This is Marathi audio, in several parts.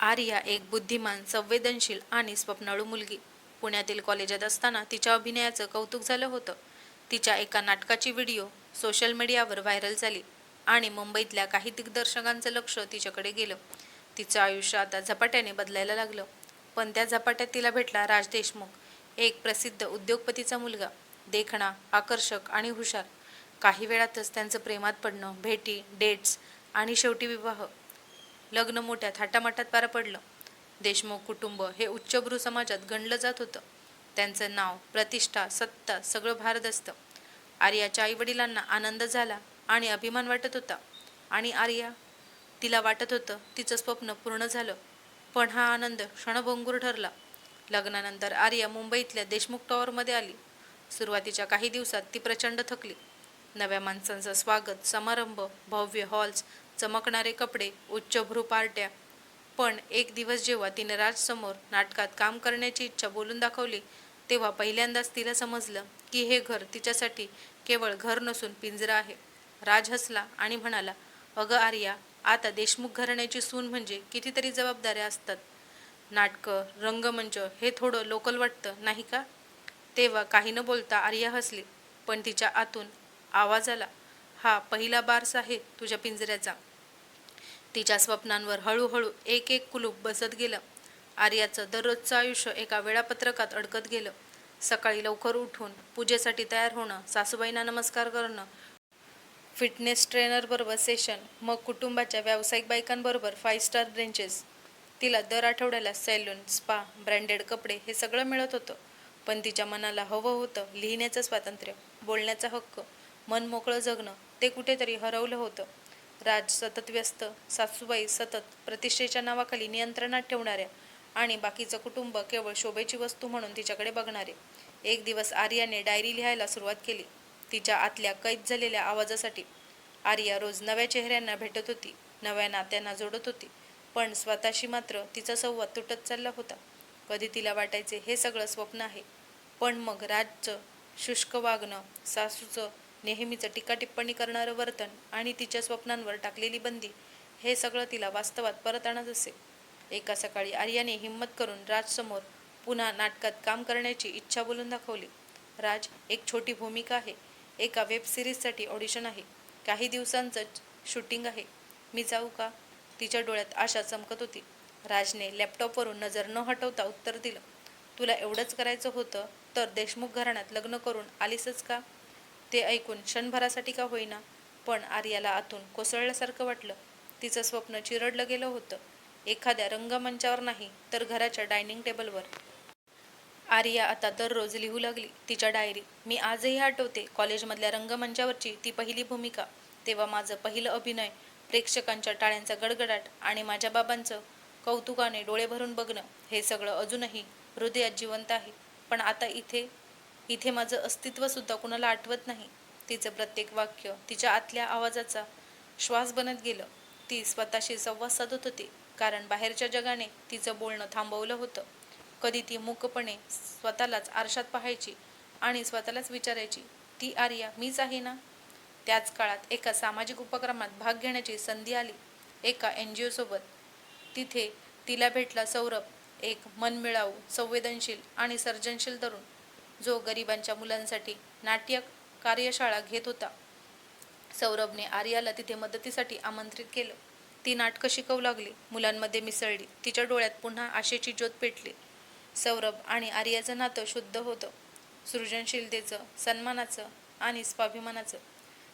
आर्या एक बुद्धिमान संवेदनशील आणि स्वप्नाळू मुलगी. पुण्यातील कॉलेजात असताना तिच्या अभिनयाचं कौतुक झालं होतं. तिच्या एका नाटकाची व्हिडिओ सोशल मीडियावर व्हायरल झाली आणि मुंबईतल्या काही दिग्दर्शकांचं लक्ष तिच्याकडे गेलं. तिचं आयुष्य आता झपाट्याने बदलायला लागलं. पण त्या झपाट्यात तिला भेटला राज देशमुख एक प्रसिद्ध उद्योगपतीचा मुलगा. देखणा आकर्षक आणि हुशार. काही वेळातच त्यांचं प्रेमात पडणं भेटी डेट्स आणि शेवटी विवाह लग्न मोठ्या थाटामाटात पार पडलं. देशमुख कुटुंब हे उच्चभ्रू समाजात गणलं जात होतं. त्यांचं नाव प्रतिष्ठा सत्ता सगळं भारत असतं. आर्याच्या आईवडिलांना आनंद झाला आणि अभिमान वाटत होता. आणि आर्या तिला वाटत होतं तिचं स्वप्न पूर्ण झालं. पण हा आनंद क्षणभंगूर ठरला. लग्नानंतर आर्या मुंबईतल्या देशमुख टॉवरमध्ये आली. सुरुवातीच्या काही दिवसात ती प्रचंड थकली. नव्या माणसांचं स्वागत समारंभ भव्य हॉल्स चमकणारे कपडे उच्चभ्रू पार्ट्या. पण एक दिवस जेव्हा तिने राजसमोर नाटकात काम करण्याची इच्छा बोलून दाखवली तेव्हा पहिल्यांदाच तिला समजलं की हे घर तिच्यासाठी केवळ घर नसून पिंजरा आहे. राज हसला आणि म्हणाला अगं आर्या आता देशमुख घराण्याची सून म्हणजे कितीतरी जबाबदाऱ्या असतात. नाटकं रंगमंच हे थोडं लोकल वाटतं नाही का? तेव्हा काही न बोलता आर्या हसली पण तिच्या आतून आवाज आला हा पहिला बारस आहे तुझ्या पिंजऱ्याचा. तिच्या स्वप्नांवर हळूहळू एक एक कुलूप बसत गेलं. आर्याचं दररोजचं आयुष्य एका वेळापत्रकात अडकत गेलं. सकाळी लवकर उठून पूजेसाठी तयार होणं सासूबाईंना नमस्कार करणं फिटनेस ट्रेनरबरोबर सेशन मग कुटुंबाच्या व्यावसायिक बायकांबरोबर फाईव्ह स्टार ब्रेंचेस तिला दर आठवड्याला सॅलून स्पा ब्रँडेड कपडे हे सगळं मिळत होतं. पण तिच्या मनाला हवं होतं लिहिण्याचं स्वातंत्र्य बोलण्याचा हक्क मन मोकळं जगणं ते कुठेतरी हरवलं होतं. राज सतत व्यस्त सासूबाई सतत प्रतिष्ठेच्या नावाखाली नियंत्रणात ठेवणाऱ्या आणि बाकीचं कुटुंब केवळ शोभेची वस्तू म्हणून तिच्याकडे बघणारे. एक दिवस आर्याने डायरी लिहायला सुरुवात केली. तिच्या आतल्या कैद झालेल्या आवाजासाठी आर्या रोज नव्या चेहऱ्यांना भेटत होती. नव्या नात्यांना जोडत होती. पण स्वतःशी मात्र तिचा संवाद तुटत चालला होता. कधी तिला वाटायचे हे सगळं स्वप्न आहे. पण मग राजचं शुष्क वागणं सासूचं नेहमीचं टीकाटिप्पणी करणारं वर्तन आणि तिच्या स्वप्नांवर टाकलेली बंदी हे सगळं तिला वास्तवात परत आणत असे. एका सकाळी आर्याने हिंमत करून राजसमोर पुन्हा नाटकात काम करण्याची इच्छा बोलून दाखवली. राज एक छोटी भूमिका आहे. एका वेब सिरीजसाठी ऑडिशन आहे. काही दिवसांचं शूटिंग आहे. मी जाऊ का? तिच्या डोळ्यात आशा चमकत होती. राजने लॅपटॉपवरून नजर न हटवता उत्तर दिलं. तुला एवढंच करायचं होतं तर देशमुख घराण्यात लग्न करून आलीसच का? ते ऐकून क्षणभरासाठी का होईना पण आर्याला आतून कोसळल्यासारखं वाटलं. तिचं स्वप्न चिरडलं गेलं होतं. एखाद्या रंगमंचावर नाही तर घराच्या डायनिंग टेबलवर. आर्या आता दररोज लिहू लागली. तिच्या डायरी मी आजही आठवते कॉलेजमधल्या रंगमंचावरची ती पहिली भूमिका. तेव्हा माझं पहिलं अभिनय प्रेक्षकांच्या टाळ्यांचा गडगडाट आणि माझ्या बाबांचं कौतुकाने डोळे भरून बघणं हे सगळं अजूनही हृदयात जिवंत आहे. पण आता इथे इथे माझं अस्तित्वसुद्धा कुणाला आठवत नाही. तिचं प्रत्येक वाक्य तिच्या आतल्या आवाजाचा श्वास बनत गेलं. ती स्वतःशी संवाद साधत होती कारण बाहेरच्या जगाने तिचं बोलणं थांबवलं होतं. कधी ती मूकपणे स्वतःलाच आरशात पाहायची आणि स्वतःलाच विचारायची ती आर्या मीच आहे ना? त्याच काळात एका सामाजिक उपक्रमात भाग घेण्याची संधी आली एका एन जी ओसोबत. तिथे तिला भेटला सौरभ एक मनमिळावू संवेदनशील आणि सर्जनशील तरुण. जो गरिबांच्या मुलांसाठी नाट्य कार्यशाळा घेत होता. सौरभने आर्याला तिथे मदतीसाठी आमंत्रित केलं. ती नाटकं शिकवू लागली. मुलांमध्ये मिसळली. तिच्या डोळ्यात पुन्हा आशेची ज्योत पेटली. सौरभ आणि आर्याचं नातं शुद्ध होतं. सृजनशीलतेचं सन्मानाचं आणि स्वाभिमानाचं.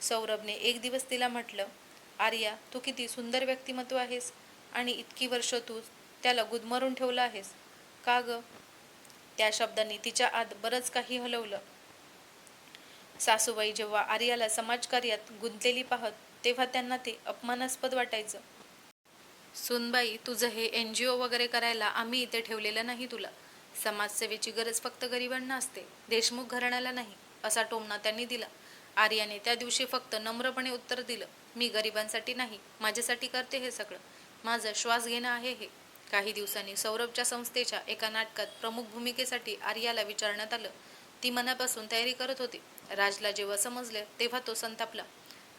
सौरभने एक दिवस तिला म्हटलं आर्या तू किती सुंदर व्यक्तिमत्व आहेस आणि इतकी वर्ष तू त्याला गुदमरून ठेवलं आहेस. का गं? त्या शब्दांनी तिच्या आत बरंच काही हलवलं. सासूबाई जेव्हा आर्याला समाजकार्यात गुंतलेली पाहत तेव्हा त्यांना ते अपमानास्पद वाटायचं. सुनबाई तुझं हे एन जी ओ वगैरे करायला आम्ही इथे ठेवलेलं नाही तुला. समाजसेवेची गरज फक्त गरिबांना असते. देशमुख घराण्याला नाही असा टोमणा त्यांनी दिला. आर्याने त्या दिवशी फक्त नम्रपणे उत्तर दिलं मी गरिबांसाठी नाही माझ्यासाठी करते हे सगळं. माझं श्वास घेणं आहे हे. काही दिवसांनी सौरभच्या संस्थेच्या एका नाटकात प्रमुख भूमिकेसाठी आर्याला विचारण्यात आलं. ती मनापासून तयारी करत होती. राजला जेव्हा समजले तेव्हा तो संतापला.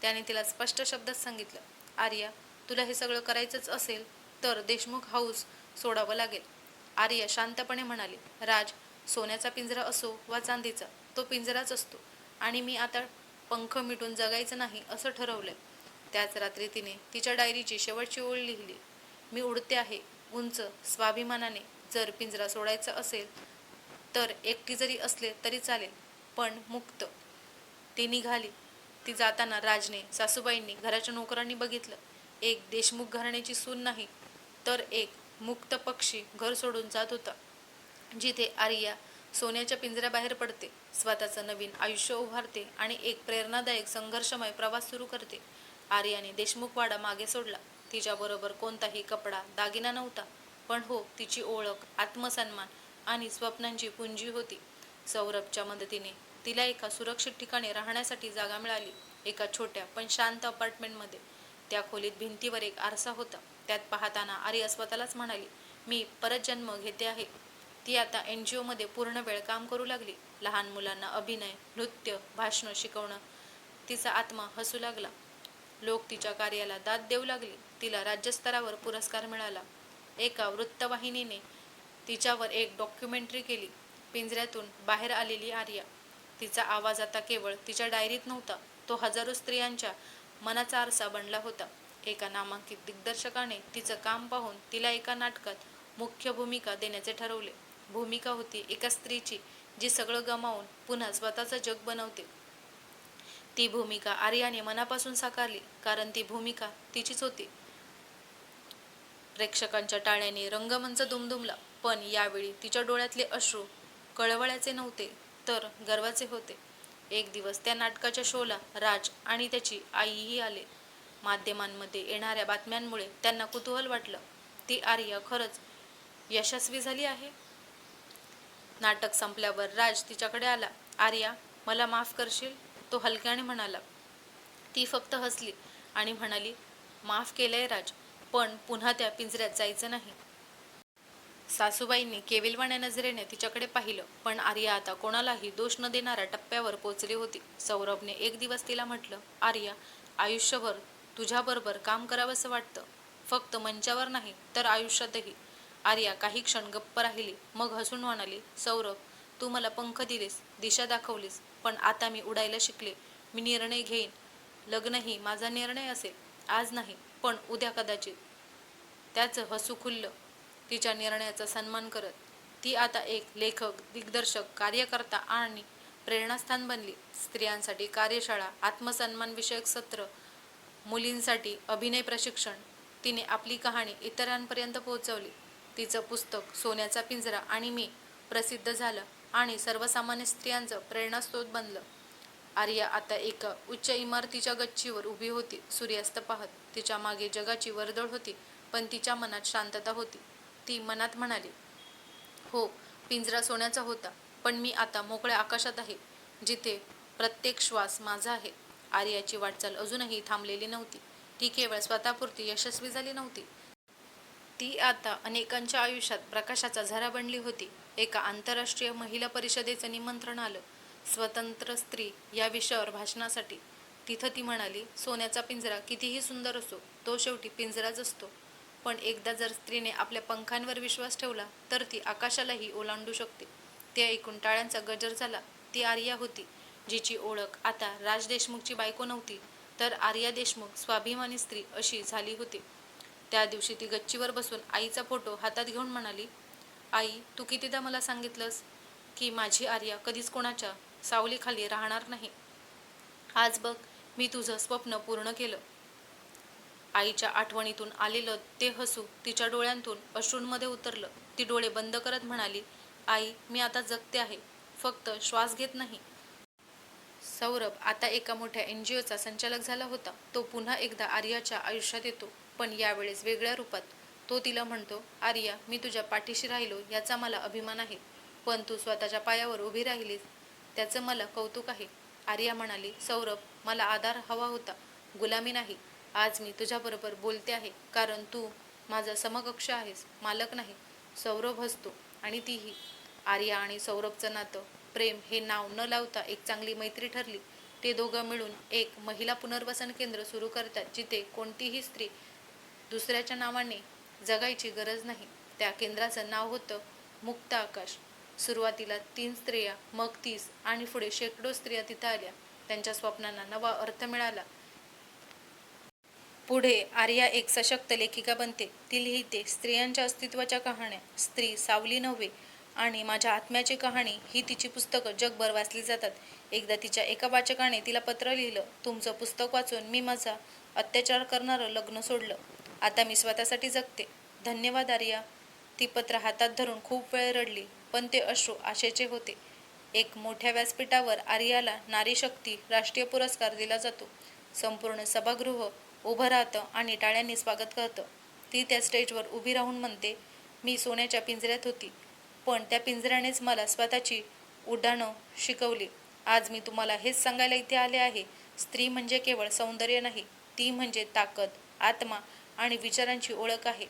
त्याने तिला स्पष्ट शब्दात सांगितलं आर्या तुला हे सगळं करायचंच असेल तर देशमुख हाऊस सोडावं लागेल. आर्या शांतपणे म्हणाली राज सोन्याचा पिंजरा असो वा चांदीचा तो पिंजराच असतो. आणि मी आता पंख मिटून जगायचं नाही असं ठरवलंय. त्याच रात्री तिने तिच्या डायरीची शेवटची ओळ लिहिली. मी उडते आहे उंच स्वाभिमानाने जर पिंजरा सोडायचा असेल तर एकटी जरी असले तरी चालेल पण मुक्त. ती निघाली. ती जाताना राजने सासूबाईंनी घराच्या नोकरांनी बघितलं. एक देशमुख घराण्याची सून नाही तर एक मुक्त पक्षी घर सोडून जात होता जिथे आर्या सोन्याच्या पिंजऱ्याबाहेर पडते स्वतःचं नवीन आयुष्य उभारते आणि एक प्रेरणादायक संघर्षमय प्रवास सुरू करते. आर्याने देशमुखवाडा मागे सोडला. तिच्याबरोबर कोणताही कपडा दागिना नव्हता. पण हो तिची ओळख आत्मसन्मान आणि स्वप्नांची पुंजी होती. सौरभच्या मदतीने तिला एका सुरक्षित ठिकाणी राहण्यासाठी जागा मिळाली एका छोट्या पण शांत अपार्टमेंटमध्ये. त्या खोलीत भिंतीवर एक आरसा होता. त्यात पाहताना आर्या स्वतःलाच म्हणाली मी परत जन्म घेते आहे. ती आता एन जी ओमध्ये पूर्ण वेळ काम करू लागली. लहान मुलांना अभिनय नृत्य भाषणं शिकवणं तिचा आत्मा हसू लागला. लोक तिच्या कार्याला दाद देऊ लागले. तिला राज्यस्तरावर पुरस्कार मिळाला. एका वृत्तवाहिनीने तिच्यावर एक डॉक्युमेंटरी केली. पिंजऱ्यातून बाहेर आलेली आर्या. तिचा आवाज आता केवळ तिच्या डायरीत नव्हता तो हजारो स्त्रियांच्या मनाचा आरसा बनला होता. एका नामांकित दिग्दर्शकाने तिचं काम पाहून तिला एका नाटकात मुख्य भूमिका देण्याचे ठरवले. भूमिका होती एका स्त्रीची जी सगळं गमावून पुन्हा स्वतःचं जग बनवते. ती भूमिका आर्याने मनापासून साकारली कारण ती भूमिका तिचीच होती. प्रेक्षकांच्या टाळ्याने रंगमंच दुमदुमला. पण यावेळी तिच्या डोळ्यातले अश्रू कळवळ्याचे नव्हते तर गर्वाचे होते. एक दिवस त्या नाटकाच्या शोला राज आणि त्याची आईही आले. माध्यमांमध्ये येणाऱ्या बातम्यांमुळे त्यांना कुतूहल वाटलं. ती आर्या खरंच यशस्वी झाली आहे? नाटक संपल्यावर राज तिच्याकडे आला. आर्या मला माफ करशील? तो हलक्याने म्हणाला. ती फक्त हसली आणि म्हणाली माफ केलंय राज. पण पुन्हा त्या पिंजऱ्यात जायचं नाही. सासूबाईंनी केविलवाण्या नजरेने तिच्याकडे पाहिलं पण आर्या आता कोणालाही दोष न देणाऱ्या टप्प्यावर पोचली होती. सौरभने एक दिवस तिला म्हटलं आर्या आयुष्यभर तुझ्याबरोबर काम करावंसं वाटतं. फक्त मंचावर नाही तर आयुष्यातही. आर्या काही क्षण गप्प राहिली मग हसून म्हणाली सौरभ तू मला पंख दिलेस दिशा दाखवलीस पण आता मी उडायला शिकले. मी निर्णय घेईन. लग्नही माझा निर्णय असेल. आज नाही पण उद्या कदाचित त्याचं हसू खुललं तिच्या निर्णयाचा सन्मान करत ती आता एक लेखक दिग्दर्शक कार्यकर्ता आणि प्रेरणास्थान बनली. स्त्रियांसाठी कार्यशाळा आत्मसन्मान विषयक सत्र मुलींसाठी अभिनय प्रशिक्षण तिने आपली कहाणी इतरांपर्यंत पोहोचवली. तिचं पुस्तक सोन्याचा पिंजरा आणि मी प्रसिद्ध झालं आणि सर्वसामान्य स्त्रियांचं प्रेरणास्रोत बनलं. आर्या आता एका उच्च इमारतीच्या गच्चीवर उभी होती. सूर्यास्त पाहत तिच्यामागे जगाची वर्दळ होती पण तिच्या मनात शांतता होती. ती मनात म्हणाली हो पिंजरा सोन्याचा होता पण मी आता मोकळ्या आकाशात आहे जिथे प्रत्येक श्वास माझा आहे. आर्याची वाटचाल अजूनही थांबलेली नव्हती. ती केवळ स्वतःपुरती यशस्वी झाली नव्हती. ती आता अनेकांच्या आयुष्यात प्रकाशाचा झरा बनली होती. एका आंतरराष्ट्रीय महिला परिषदेचं निमंत्रण आलं. स्वतंत्र स्त्री या विषयावर भाषणासाठी. तिथं ती म्हणाली सोन्याचा पिंजरा कितीही सुंदर असो तो शेवटी पिंजराच असतो. पण एकदा जर स्त्रीने आपल्या पंखांवर विश्वास ठेवला तर ती आकाशालाही ओलांडू शकते ते ऐकून टाळ्यांचा गजर झाला. ती आर्या होती जिची ओळख आता राज देशमुखची बायको नव्हती तर आर्या देशमुख स्वाभिमानी स्त्री अशी झाली होती. त्या दिवशी ती गच्चीवर बसून आईचा फोटो हातात घेऊन म्हणाली आई तू कितीदा मला सांगितलंस की माझी आर्या कधीच कोणाच्या सावलीखाली राहणार नाही. आज बघ मी तुझं स्वप्न पूर्ण केलं. आईच्या आठवणीतून आलेलं ते हसू तिच्या डोळ्यांतून अश्रूंमध्ये उतरलं. ती डोळे बंद करत म्हणाली आई मी आता जगते आहे. फक्त श्वास घेत नाही. सौरभ आता एका मोठ्या एन जी ओचा संचालक झाला होता. तो पुन्हा एकदा आर्याच्या आयुष्यात येतो पण यावेळेस वेगळ्या रूपात. तो तिला म्हणतो आर्या मी तुझ्या पाठीशी राहिलो याचा मला अभिमान आहे. पण तू स्वतःच्या पायावर उभी राहिलीस त्याचं मला कौतुक आहे. आर्या म्हणाली सौरभ मला आधार हवा होता. गुलामी नाही. आज मी तुझ्याबरोबर बोलते आहे कारण तू माझा समकक्ष आहेस मालक नाही. सौरभ हसतो आणि तीही. आर्या आणि सौरभचं नातं प्रेम हे नाव न लावता एक चांगली मैत्री ठरली. ते दोघं मिळून एक महिला पुनर्वसन केंद्र सुरू करतात जिथे कोणतीही स्त्री दुसऱ्याच्या नावाने जगायची गरज नाही. त्या केंद्राचं नाव होतं मुक्त आकाश. सुरुवातीला तीन स्त्रिया मग तीस आणि पुढे शेकडो स्त्रिया तिथं आल्या. त्यांच्या स्वप्नांना नवा अर्थ मिळाला. पुढे आर्या एक सशक्त लेखिका बनते. ती लिहिते स्त्रियांच्या अस्तित्वाच्या कहाण्या स्त्री सावली नव्हे आणि माझ्या आत्म्याची कहाणी ही तिची पुस्तकं जगभर वाचली जातात. एकदा तिच्या एका वाचकाने तिला पत्र लिहिलं तुमचं पुस्तक वाचून मी माझा अत्याचार करणारं लग्न सोडलं. आता मी स्वतःसाठी जगते. धन्यवाद आर्या. ती पत्र हातात धरून खूप वेळ रडली. पण ते अश्रू आशेचे होते. एक मोठ्या व्यासपीठावर आर्याला नारी शक्ती राष्ट्रीय पुरस्कार दिला जातो. संपूर्ण सभागृह उभं राहतं आणि टाळ्यांनी स्वागत करतं. ती त्या स्टेजवर उभी राहून म्हणते मी सोन्याच्या पिंजऱ्यात होती. पण त्या पिंजऱ्यानेच मला स्वतःची उड्डाणं शिकवली. आज मी तुम्हाला हेच सांगायला इथे आले आहे. स्त्री म्हणजे केवळ सौंदर्य नाही ती म्हणजे ताकद आत्मा आणि विचारांची ओळख आहे.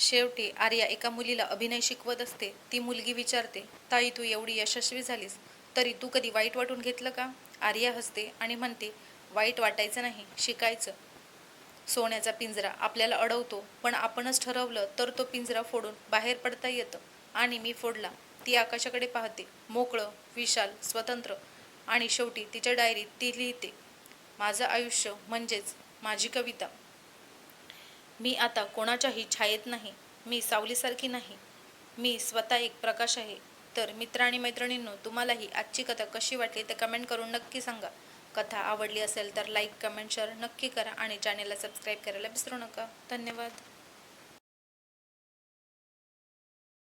शेवटी आर्या एका मुलीला अभिनय शिकवत असते. ती मुलगी विचारते ताई तू एवढी यशस्वी झालीस तरी तू कधी वाईट वाटून घेतलं का? आर्या हसते आणि म्हणते वाईट वाटायचं नाही शिकायचं. सोन्याचा पिंजरा आपल्याला अडवतो पण आपणच ठरवलं तर तो पिंजरा फोडून बाहेर पडता येतं आणि मी फोडला. ती आकाशाकडे पाहते मोकळं विशाल स्वतंत्र आणि शेवटी तिच्या डायरीत ती लिहिते माझं आयुष्य म्हणजेच माझी कविता. मी आता कोणाच्याही छायेत नाही मी सावलीसारखी नाही. मी स्वतः एक प्रकाश आहे. तर मित्र आणि मैत्रिणींनो तुम्हालाही आजची कथा कशी वाटली ते कमेंट करून नक्की सांगा. कथा आवडली असेल तर लाईक कमेंट शेअर नक्की करा आणि चॅनेलला सबस्क्राईब करायला विसरू नका. धन्यवाद.